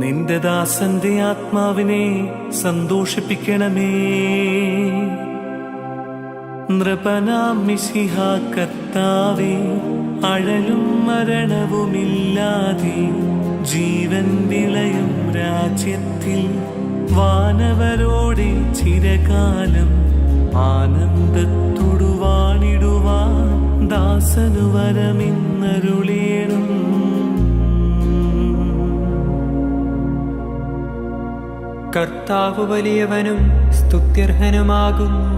നിന്റെ ദാസന്റെ ആത്മാവിനെ സന്തോഷിപ്പിക്കണമേ. നൃപനാം അഴലും മരണവുമില്ലാതെ ജീവൻ വിളയും രാജ്യത്തിൽ വാനവരോടെ ചിരകാലം ആനന്ദത്തൊടുവാണിടുവാൻ ദാസനു കർത്താവ് വലിയവനും സ്തുത്യർഹനുമാകുന്നു.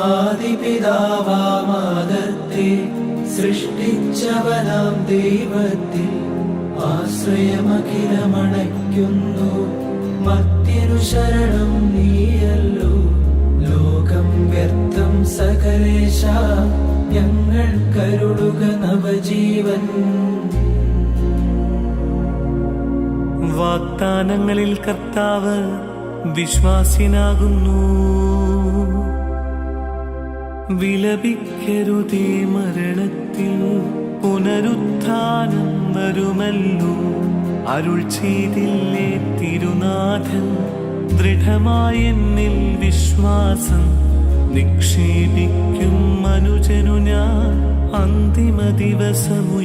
ആദിപിതാവാമാദത്തെ സൃഷ്ടിച്ചവനാം ദൈവത്തിൽ ആശ്രയമഖിലമണയ്ക്കുന്നു. മത്യനു ശരണം നീയല്ലോ. ലോകം വ്യർത്ഥം സകലേശ ഞങ്ങൾ കരുളുക നവജീവൻ. വാഗ്ദാനങ്ങളിൽ കർത്താവ് വിശ്വാസിനാകുന്നു. വിലപിക്കരുതേ മരണത്തിൽ പുനരുത്ഥാനം വരുമല്ലോ. അരുൾ ചെയ്തില്ലേ തിരുനാഥൻ? ദൃഢമായ എന്നിൽ വിശ്വാസം നിക്ഷേപിക്കും മനുജനു ഞാൻ. അന്തിമ ദിവസമുയർപ്പേകും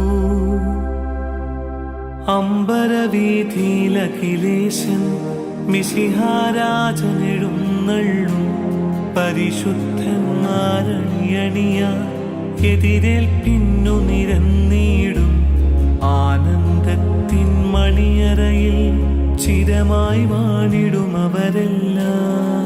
അമ്പരവീതിയിലഖിലേശൻ മിശിഹാരാജനെഴുന്നള്ളും പരിശുദ്ധന്മാരണിയണിയ എതിരേൽപ്പിന്നു നിരന്നീടും ആനന്ദത്തിൻ മണിയറയിൽ ചിരമായി വാണിടും അവരെല്ലാം.